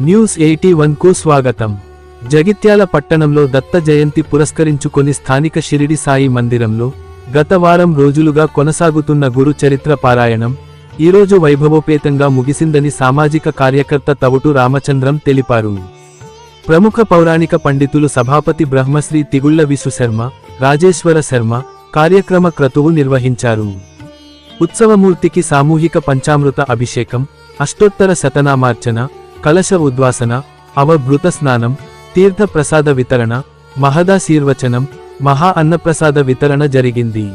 News eighty కు స్వాగతం. జగిత్యాల పట్టణంలో దత్త జయంతి పురస్కరించుకొని స్థానిక షిరిడి సాయి మందిరంలో గత వారం రోజులుగా కొనసాగుతున్న గురు చరిత్ర పారాయణం ఈరోజు వైభవోపేతంగా ముగిసిందని సామాజిక కార్యకర్త తవుటు రామచంద్రం తెలిపారు. ప్రముఖ పౌరాణిక పండితులు సభాపతి బ్రహ్మశ్రీ తిగుళ్ళ విశ్వశర్మ రాజేశ్వర శర్మ కార్యక్రమ క్రతువు నిర్వహించారు. ఉత్సవమూర్తికి సామూహిక పంచామృత అభిషేకం అష్టోత్తర శతనామార్చన కలశ ఉద్వాసన అవభృత స్నానం తీర్థ ప్రసాద వితరణ మహదాశీర్వచనం మహా అన్నప్రసాద వితరణ జరిగింది.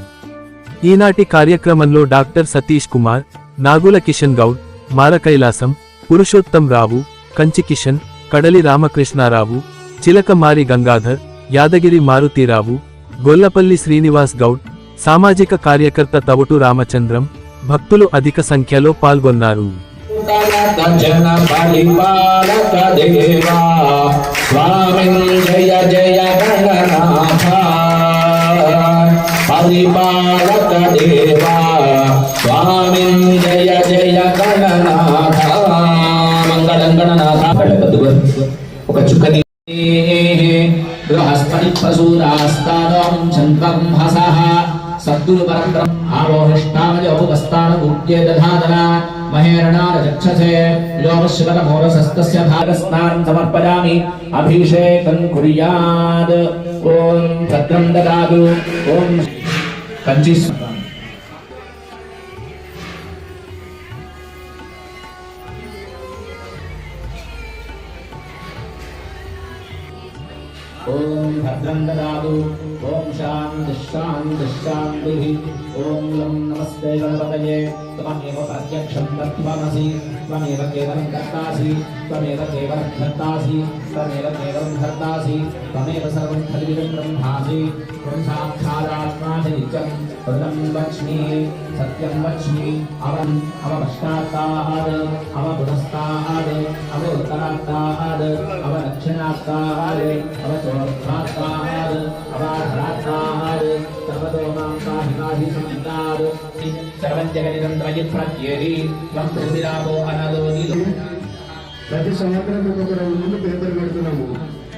ఈనాటి కార్యక్రమంలో డాక్టర్ సతీష్ కుమార్ నాగుల కిషన్ గౌడ్ మారకైలాసం పురుషోత్తం రావు కంచి కిషన్ కడలి రామకృష్ణారావు చిలకమారి గంగాధర్ యాదగిరి మారుతీరావు గొల్లపల్లి శ్రీనివాస్ గౌడ్ సామాజిక కార్యకర్త తవుటు రామచంద్రం భక్తులు అధిక సంఖ్యలో పాల్గొన్నారు. జన పరిపాలక దేవా స్వామి జయ జయ గణనాథ. పరిపాలక దేవా స్వామి జయ జయ గణనాథ. మంగళం గణనాథ. ఒక చుక్క బృహస్పతి ప్రసూరాస్తానం చంద్రం హసః సద్గురు పరంబ్రహ్మ ఆరోహిష్టామయోపస్థాన మహేరణార చక్షసే వ్యోమశివనమోరసస్తస్య భాగస్నానం సమర్పయామి అభిషేకం కుర్యాద్ ఓం భద్రం దదాతు ఓం కంచి ఓం భద్రం शान्ति। शान्ति शान्तिः ॐ लं नमस्ते गणपतये। त्वमेव प्रत्यक्षं तत्त्वमसि त्वमेव केवलं कर्तासि त्वमेव केवलं धर्तासि त्वमेव केवलं धर्तासि त्वमेव सर्वं खलविदं ब्रह्मासि। ब्रह्माक्षारात्मा च नित्यम्। సాక్షాదాత్మాసి నిత్యం పదం వచ్మి సత్యం వచ్మి అవం అవపశ్చాత్తాద్ అవపురస్తాద్ అవోత్తరాత్తాద్ అవదక్షిణాత్తాద్ అవచోర్ధాత్తాద్ అవాధరాత్తాద్ సర్వతో మాం పాహి పాహి సంతాద్ సర్వం జగదిదం త్రయి ప్రత్యేరి త్వం తుమిరాపో అనదో ప్రతి సంవత్సరం ఒక రోజు పేపర్ పెడుతున్నాము.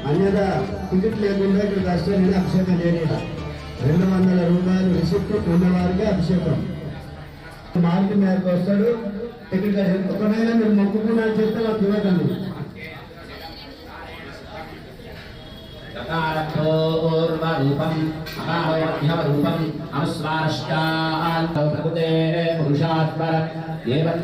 అన్యదా టికెట్ లేకుండా ఇక్కడ కష్టాన్ని అభిషేకం చేయలేదా? రూపాయలు రిసిప్ట్ అభిషేకం. మార్పు మేరకు వస్తాడు. టికెట్ ఒకవేళ మీరు మొక్కుకున్నా చెప్తే వాళ్ళకి ఇవ్వకండి. తకారూపం అపాహోర్భ్యవరూపం రూపం ప్రకృతే పురుషాత్మర ఏవం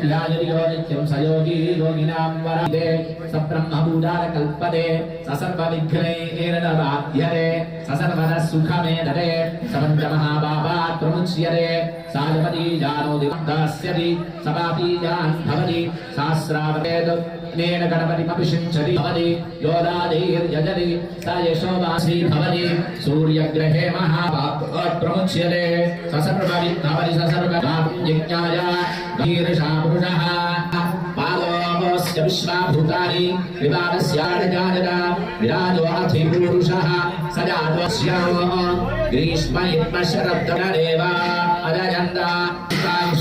నిత్యం సయోగి యోగినాం వరదే సబ్రహ్మభూతార కల్పదే ససర్వ విఘ్నైర్నవాధ్యరే ససర్వద సుఖమేదరే సమంత మహాబాబాత్ ప్రముచ్యరే సాయపతి జానో దివదాస్యతి సపాపి జాన్ భవతి సహస్రావతేత్ नेन गणपति रत्नेन गणपतिमभिषिञ्चति भवति यो राधैर्यजति स यशोवासी भवति। सूर्यग्रहे महापाप्रमुच्यते ससर्वपरि भवति ससर्वयज्ञाय वीरशा पुरुषः पादोपस्य पालोमस्य विश्वाभूतानि विवादस्याडजानता विराजोऽथि पुरुषः, स जातोऽस्यामो ग्रीष्म हित्मशरब्दरेव अजयन्ता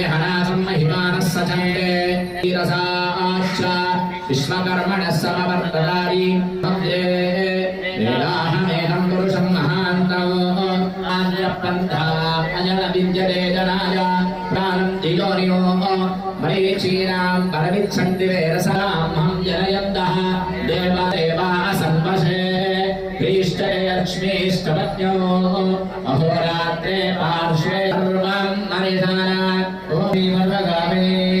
ते हनासं महिमानः सचन्दे वीरसाच्च विश्वकर्मणः समवर्तदारि वन्दे वेदाहमेनं पुरुषं महान्तौ आर्यपन्था अजन विद्यते जनाय प्राणं जियोनियो मरीचीनां परमिच्छन्ति वेरसामहं जनयन्तः देवदेवा संवशे भीष्टे लक्ष्मीष्टपत्न्यो अहोरात्रे पार्श्वे सर्वं मनिधाना ॐ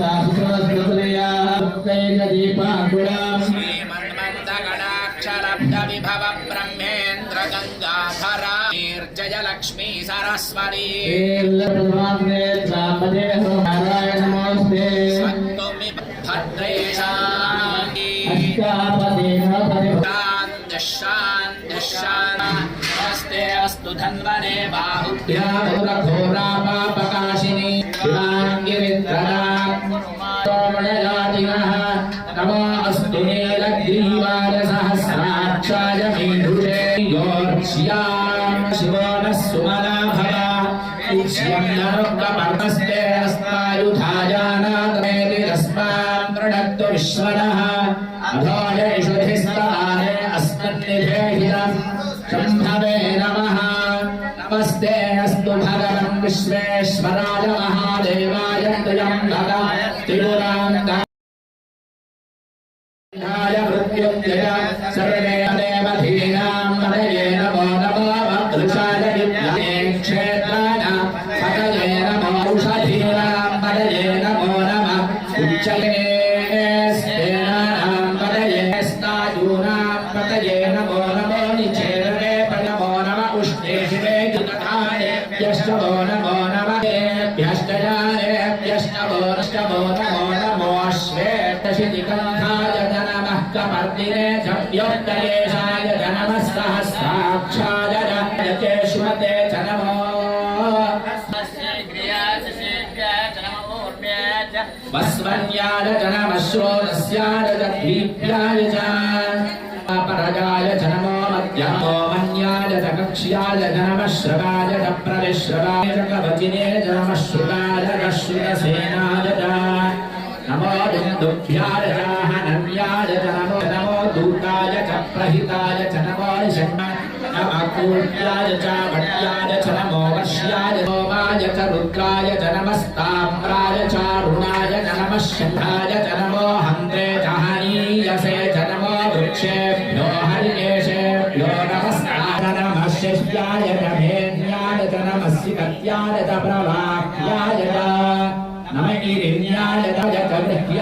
सरस्वती नारायण नमस्ते स्वत्वमि भद्रेशान्ति अष्टापदे शान्तिशान्तिशान्ते अस्तु धन्वने बाहुभ्या नमस्ते अस्तु भगवन् विश्वेश्वराय महादेवाय त्र्यम्बकाय त्रिपुरान्ताय नमः कपर्दिने जव्योत्तरेशाय च नमः सहस्राक्षाय च चेष्मते च नमो वस्वन्याय च नमः श्रोतस्याय च दीप्याय च परजाय च नमो मध्यमो मन्याय च कक्ष्याय च नमः श्रवाय च प्रविश्रवाय च कवचिने च नमः श्रुताय च श्रुतसेनाय च नमो दुन्दुभ्याय च हनन्याय దుఃఖాయ చ నమో నమో దుర్గాయ చ ప్రహితాయ చ నమో షణ్మ నమకూర్యాయ చ వట్యాయ చ నమో వర్ష్యాయ హోమాయ చ రుద్రాయ చ నమస్తామ్రాయ చారుణాయ చ నమ శంఖాయ చ నమో హంద్రే చ చ నమో వృక్షేభ్యో హరికేశేభ్యో నమస్కార నమ శిష్యాయ చ చ నమస్సి చ ప్రవాహ్యాయ నమ గిరిన్యాయ చ గృహ్య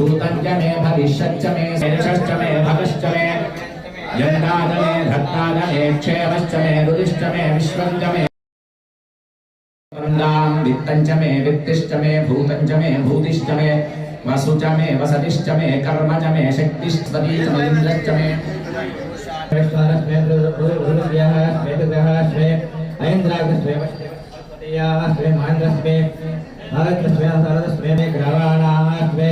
भूतञ्च मे भविष्यच्च मे शेषश्च मे, भगश्च मे। यन्दाद मे धत्ताद मे, क्षेमश्च मे रुदिश्च मे विश्वञ्च मे। वित्तञ्च मे वित्तिश्च मे भूतञ्च मे भूतिश्च मे। वसुच मे वसतिश्च मे, कर्मज मे शक्तिश्चीन्द्रश्च मे ऐन्द्राग्रस्वे महेन्द्रस्वे भारतस्वे सरदस्वे ग्रवाणास्वे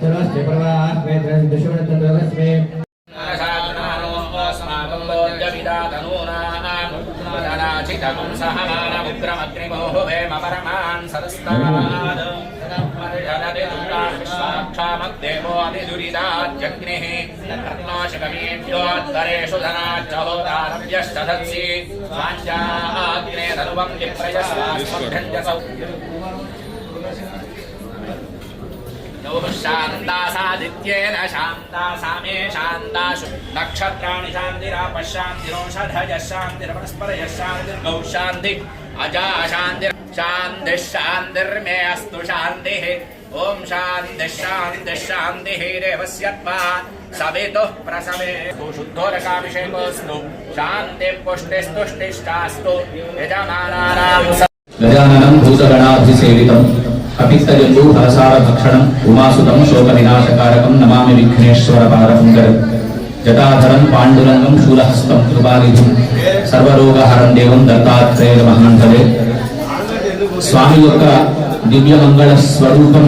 सर्वस्य प्रवाहास्मे त्रयदशोणचन्द्रस्मे ्रमग्निमोहुवेमपरमान् सरस्ताद् साक्षामग्देवो अतिदुरिताद्यग्निः कर्णाशकमेभ्योत्तरेषु धनाच्च होतारव्यश्च धत्सि साञ्चाग्ने धनुवम् विप्रयस्वास्मभ्यञ्जसौ शान्तासादित्येन शान्तासा मे शान्तासु नक्षत्राणि शान्तिरापशान्तिरोषधयः शान्तिर्वनस्पतयः शान्तिर्गौ शान्तिः अजा शान्तिर् शान्तिः शान्तिर्मे अस्तु शान्तिः ॐ शान्तिः शान्तिः शान्तिः रेवस्यत्वा सवितुः प्रसवे शुद्धोरकाभिषेकोऽस्तु शान्तिः पुष्टिस्तुष्टिष्टास्तु यजमानानां गजाननं भूषगणाभिसेवितम् కపిత్తజంబూ ఫలసార భక్షణం ఉమాసుతం శోక వినాశకారకం నమామి విఘ్నేశ్వర పారపుంగరం జటాధరం పాండురంగం శూలహస్తం కృపాలిధి సర్వరోగహరం దేవం దత్తాత్రేయ మహాంధవే స్వామి యొక్క దివ్య మంగళ స్వరూపం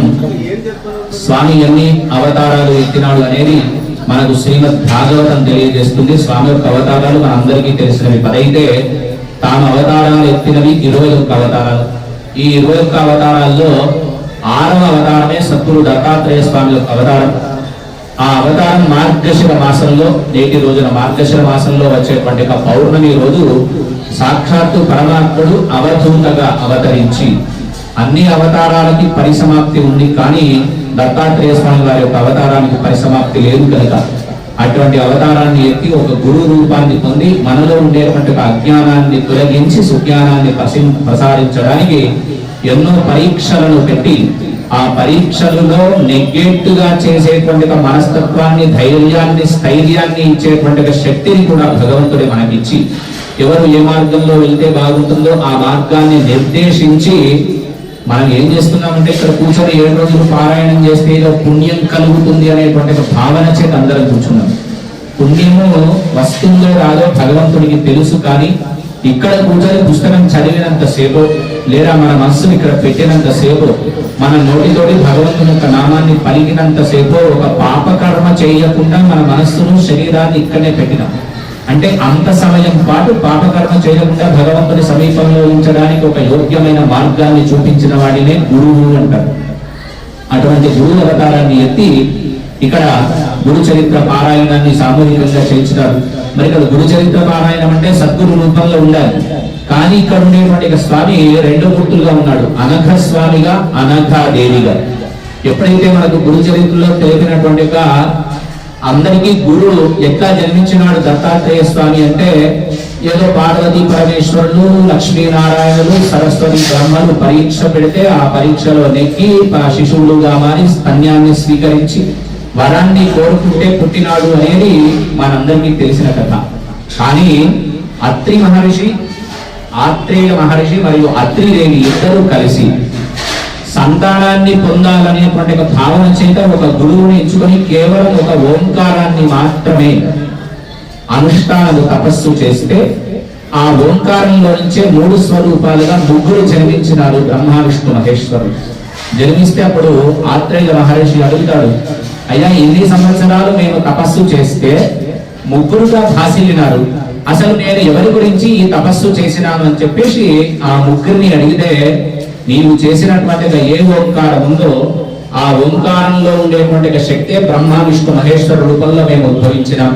స్వామి ఎన్ని అవతారాలు ఎత్తినాడు అనేది మనకు శ్రీమద్ భాగవతం తెలియజేస్తుంది. స్వామి యొక్క అవతారాలు మనందరికీ తెలిసినవి. పదైతే తాను అవతారాలు ఎత్తినవి ఇరవై ఒక్క అవతారాలు. ఈ ఇరవై ఒక్క అవతారాల్లో ఆరవ అవతారమే సద్గురు దత్తాత్రేయ స్వామి యొక్క అవతారం. ఆ అవతారం మార్గశిర మాసంలో నేటి రోజున మార్గశిర మాసంలో వచ్చేటువంటి ఒక పౌర్ణమి రోజు సాక్షాత్తు పరమాత్ముడు అవధూతగా అవతరించి అన్ని అవతారాలకి పరిసమాప్తి ఉంది కానీ దత్తాత్రేయ స్వామి వారి యొక్క అవతారానికి పరిసమాప్తి లేదు కనుక అటువంటి అవతారాన్ని ఎత్తి ఒక గురు రూపాన్ని పొంది మనలో ఉండేటువంటి ఒక అజ్ఞానాన్ని తొలగించి సుజ్ఞానాన్ని ప్రసి- ప్రసారించడానికి ఎన్నో పరీక్షలను పెట్టి ఆ పరీక్షలలో నెగ్గేట్టుగా చేసేటువంటి మనస్తత్వాన్ని ధైర్యాన్ని స్థైర్యాన్ని ఇచ్చేటువంటి శక్తిని కూడా భగవంతుడే మనకిచ్చి ఎవరు ఏ మార్గంలో వెళ్తే బాగుంటుందో ఆ మార్గాన్ని నిర్దేశించి మనం ఏం చేస్తున్నామంటే ఇక్కడ కూర్చొని ఏడు రోజులు పారాయణం చేస్తే ఏదో పుణ్యం కలుగుతుంది అనేటువంటి భావన చేత అందరం కూర్చున్నాం. పుణ్యము వస్తుందో రాదో భగవంతుడికి తెలుసు కానీ ఇక్కడ కూర్చొని పుస్తకం చదివినంత సేపు లేదా మన మనస్సును ఇక్కడ పెట్టినంత సేపు మన నోటితోటి భగవంతుని యొక్క నామాన్ని పలికినంత సేపు ఒక పాపకర్మ చేయకుండా మన మనస్సును శరీరాన్ని ఇక్కడనే పెట్టినాం. అంటే అంత సమయం పాటు పాపకర్మ చేయకుండా భగవంతుని సమీపంలో ఉంచడానికి ఒక యోగ్యమైన మార్గాన్ని చూపించిన వాడినే గురువు అంటారు. అటువంటి గురువు అవతారాన్ని ఎత్తి ఇక్కడ గురు చరిత్ర పారాయణాన్ని సామూహికంగా చేయించినారు. మరి ఇక్కడ గురు చరిత్ర పారాయణం అంటే సద్గురు రూపంలో ఉండాలి. కానీ ఇక్కడ ఉండేటువంటి స్వామి రెండు గుర్తులుగా ఉన్నాడు. అనఘ స్వామిగా అనఘాదేవిగా ఎప్పుడైతే మనకు గురు చరిత్రలో తెలిపినటువంటి అందరికీ గురువు ఎట్లా జన్మించినాడు దత్తాత్రేయ స్వామి అంటే ఏదో పార్వతి పరమేశ్వరులు లక్ష్మీనారాయణులు సరస్వతి బ్రహ్మలు పరీక్ష పెడితే ఆ పరీక్షలో నెక్కి శిశువులుగా మారి స్తన్యాన్ని స్వీకరించి వరాన్ని కోరుకుంటే పుట్టినాడు అనేది మనందరికీ తెలిసిన కథ. కానీ అత్రి మహర్షి ఆత్రేయ మహర్షి మరియు అత్రిదేవి ఇద్దరు కలిసి సంతానాన్ని పొందాలనేటువంటి ఒక భావన చేత ఒక గురువుని ఎంచుకొని కేవలం ఒక ఓంకారాన్ని మాత్రమే అనుష్ఠానము తపస్సు చేస్తే ఆ ఓంకారంలో నుంచే మూడు స్వరూపాలుగా ముగ్గురు జన్మించినారు బ్రహ్మ విష్ణు మహేశ్వరుడు జన్మిస్తే అప్పుడు ఆత్రేయ మహర్షి అడుగుతాడు అయ్యా ఎన్ని సంవత్సరాలు మేము తపస్సు చేస్తే ముగ్గురుగా భాసిల్లినారు. అసలు నేను ఎవరి గురించి ఈ తపస్సు చేసినాను అని చెప్పేసి ఆ ముగ్గురిని అడిగితే నీవు చేసినటువంటి ఏ ఓంకారం ఉందో ఆ ఓంకారంలో ఉండేటువంటి శక్తే బ్రహ్మ విష్ణు మహేశ్వర రూపంలో మేము ఉద్భవించినాం.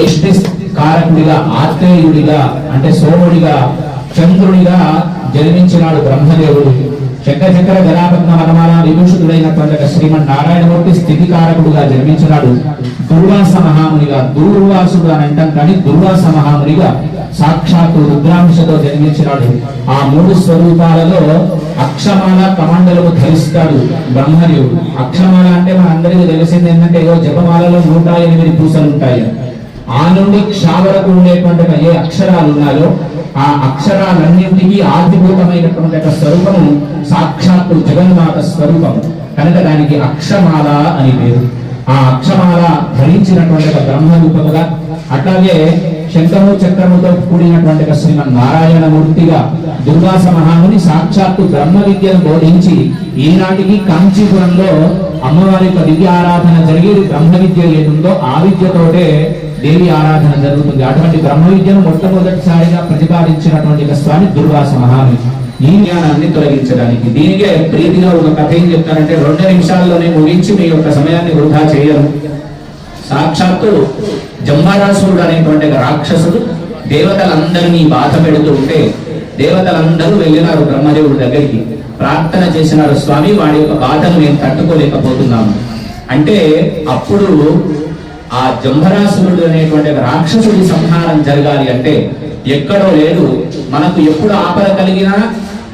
ఏష్టి కారకుడిగా ఆత్రేయుడిగా అంటే సోముడిగా చంద్రుడిగా జన్మించినాడు బ్రహ్మదేవుడు. చక్ర చక్ర గణాపద్మ వనమాల విభూషితుడైనటువంటి శ్రీమన్ నారాయణమూర్తి స్థితికారకుడుగా జన్మించినాడు. దుర్వాస మహామునిగా దుర్వాసుడు అని అంటాం కానీ దుర్వాస మహామునిగా సాక్షాత్తు రుద్రాంశతో జన్మించినాడు. ఆ మూడు స్వరూపాలలో అక్షమాల కమండలము ధరిస్తాడు బ్రహ్మదేవుడు. అక్షమాల అంటే మనందరికీ తెలిసింది ఏంటంటే ఏదో జపమాలలో నూట ఎనిమిది పూసలు ఉంటాయి ఆ నుండి క్ష వరకు ఉండేటువంటి ఏ అక్షరాలు ఉన్నాయో ఆ అక్షరాలన్నింటికీ ఆదిభూతమైనటువంటి ఒక స్వరూపము సాక్షాత్తు జగన్మాత స్వరూపము. కనుక దానికి అక్షమాల అని పేరు. ఆ అక్షమాల ధరించినటువంటి ఒక బ్రహ్మరూపముగా అట్లాగే శంఖము చక్రముతో కూడినటువంటి శ్రీమన్ నారాయణ మూర్తిగా దుర్వాస మహాముని సాక్షాత్తు బ్రహ్మ విద్యను బోధించి ఈనాటికి కాంచీపురంలో అమ్మవారి యొక్క విద్య ఆరాధన జరిగేది బ్రహ్మ విద్య ఏదుందో ఆ విద్యతోటే దేవి ఆరాధన జరుగుతుంది. అటువంటి బ్రహ్మ విద్యను మొట్టమొదటిసారిగా ప్రతిపాదించినటువంటి ఒక స్వామి దుర్వాస మహాముని ఈ జ్ఞానాన్ని తొలగించడానికి. దీనికే ప్రీతిగా ఒక కథ ఏం చెప్తారంటే రెండు నిమిషాల్లోనే ముగించి మీ యొక్క సమయాన్ని వృధా చేయరు. సాక్షాత్తు జంబారాసురుడు అనేటువంటి రాక్షసుడు దేవతలందరినీ బాధ పెడుతూ ఉంటే దేవతలందరూ వెళ్ళినారు బ్రహ్మదేవుడి దగ్గరికి. ప్రార్థన చేసినారు స్వామి వాడి యొక్క బాధను మేము తట్టుకోలేకపోతున్నాము అంటే అప్పుడు ఆ జంభరాసురుడు అనేటువంటి రాక్షసుడి సంహారం జరగాలి అంటే ఎక్కడో లేదు. మనకు ఎప్పుడు ఆపద కలిగినా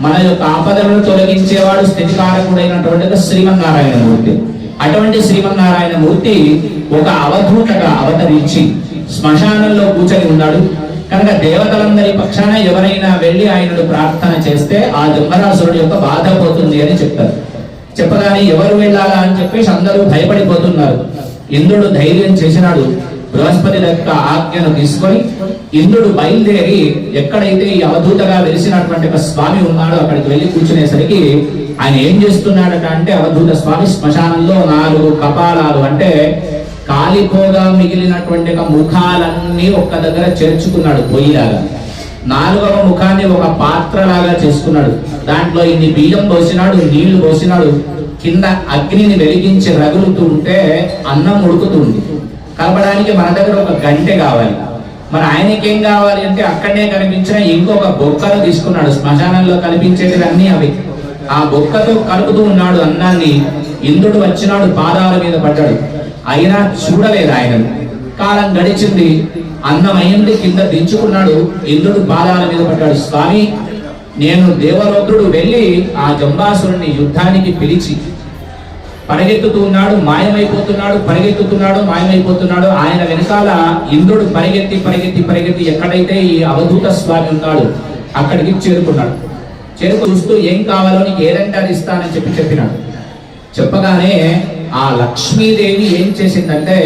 మన యొక్క ఆపదలను తొలగించేవాడు స్థితికారకుడైనటువంటి శ్రీమన్నారాయణ మూర్తి. అటువంటి శ్రీమన్నారాయణ మూర్తి ఒక అవధూతగా అవతరించి శ్మశానంలో కూర్చొని ఉన్నాడు. కనుక దేవతలందరి పక్షాన ఎవరైనా వెళ్ళి ఆయనను ప్రార్థన చేస్తే ఆ జంబరాసురుడి యొక్క బాధ పోతుంది అని చెప్తారు. చెప్పగానే ఎవరు వెళ్ళాలా అని చెప్పేసి అందరూ భయపడిపోతున్నారు. ఇంద్రుడు ధైర్యం చేసినాడు. బృహస్పతి యొక్క ఆజ్ఞను తీసుకొని ఇంద్రుడు బయలుదేరి ఎక్కడైతే ఈ అవధూతగా వెలిసినటువంటి ఒక స్వామి ఉన్నాడో అక్కడికి వెళ్ళి కూర్చునేసరికి ఆయన ఏం చేస్తున్నాడట అంటే అవధూత స్వామి శ్మశానంలో నాలుగు కపాలాలు అంటే కాలిపోగా మిగిలినటువంటి ఒక ముఖాలన్నీ ఒక్క దగ్గర చేర్చుకున్నాడు పొయ్యిలాగా. నాలుగవ ముఖాన్ని ఒక పాత్రలాగా చేసుకున్నాడు. దాంట్లో ఇన్ని బియ్యం పోసినాడు నీళ్ళు పోసినాడు. కింద అగ్నిని వెలిగించి రగులుతూ ఉంటే అన్నం ఉడుకుతుంది. కలపడానికి మన దగ్గర ఒక గంటె కావాలి. మరి ఆయనకేం కావాలి అంటే అక్కడనే కనిపించిన ఇంకొక బొక్కలు తీసుకున్నాడు. శ్మశానంలో కనిపించేటివన్నీ అవి. ఆ బొక్కతో కలుపుతూ ఉన్నాడు అన్నాన్ని ఇంద్రుడు వచ్చినాడు పాదాల మీద పడ్డాడు. అయినా చూడలేదు ఆయన. కాలం గడిచింది. అన్నం అయింది కింద దించుకున్నాడు. ఇంద్రుడు పాదాల మీద పడ్డాడు. స్వామి నేను దేవరోద్రుడు వెళ్ళి ఆ జంబాసురుణ్ణి యుద్ధానికి పిలిచి పరిగెత్తుతున్నాడు మాయమైపోతున్నాడు పరిగెత్తుతున్నాడు మాయమైపోతున్నాడు. ఆయన వెనకాల ఇంద్రుడు పరిగెత్తి పరిగెత్తి పరిగెత్తి ఎక్కడైతే ఈ అవధూత స్వామి ఉన్నాడు అక్కడికి చేరుకున్నాడు. చేరుకు చూస్తూ ఏం కావాలో నీకు ఏదంటే అది ఇస్తానని చెప్పి చెప్పినాడు. చెప్పగానే ఆ లక్ష్మీదేవి ఏం చేసిందంటే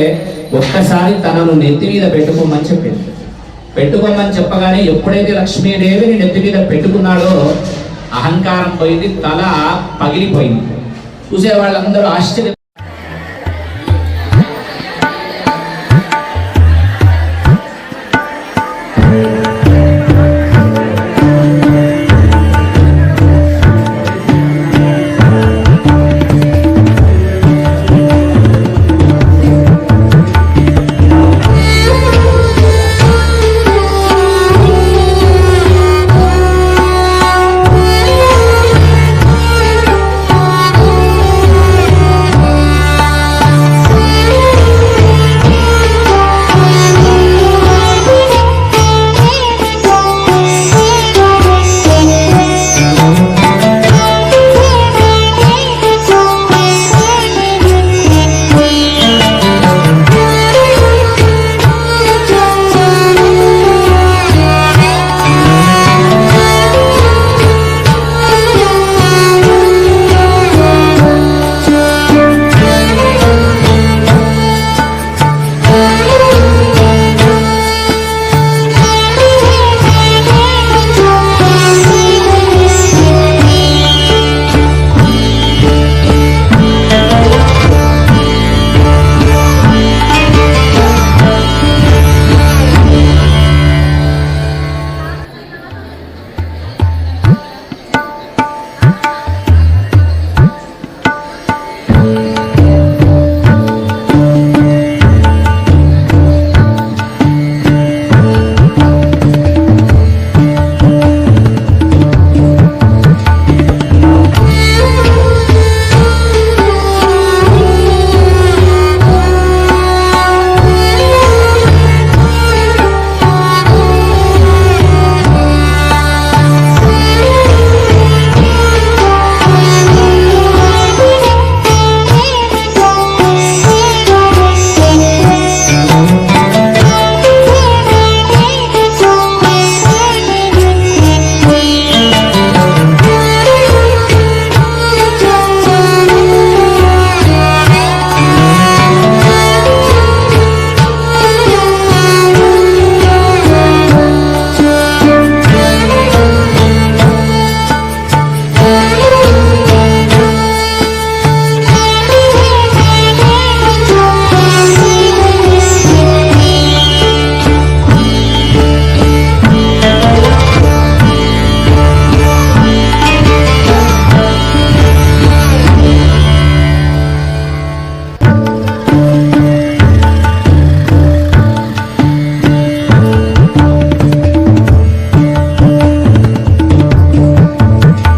ఒక్కసారి తనను నెత్తి మీద పెట్టుకోమని చెప్పింది. పెట్టుకోమని చెప్పగానే ఎప్పుడైతే లక్ష్మీదేవిని నెత్తి మీద పెట్టుకున్నాడో అహంకారం పోయింది తల పగిలిపోయింది. చూసే వాళ్ళందరూ ఆశ్చర్య